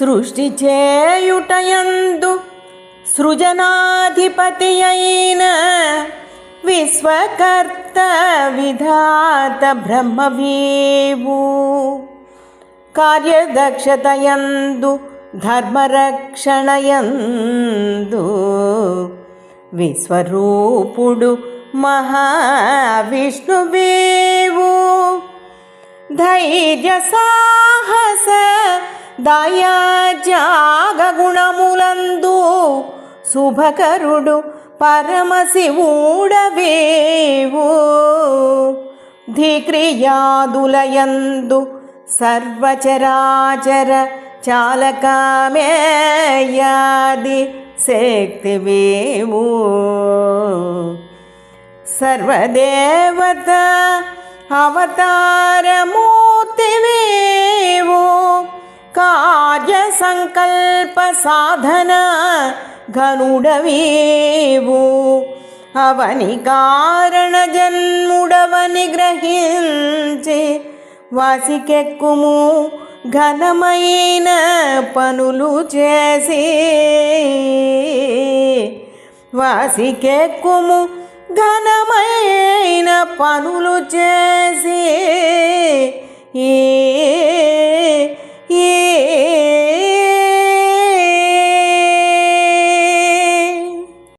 సృష్టి చేయుటయందు సృజనాధిపతి అయిన విశ్వకర్త విధాత బ్రహ్మవీవు. కార్యదక్షతయందు ధర్మరక్షణయందు విశ్వరూపుడు మహావిష్ణువేవు. ధైర్య సాహస దయాజాగ గుణములందు శుభకరుడు పరమశివుడవేవు. ధిక్రియాదులయందు సర్వచరాచర చాలకామేయాది శక్తివేవు. సర్వదేవత అవతారమూర్తివేవో. కార్య సంకల్ప సాధన ఘనుడవేవు అవని కారణ జన్ముడవని గ్రహించి వాసికెక్కుము ఘనమైన పనులు చేసి. వాసికెక్కుము ఘనమైన పనులు చేసి.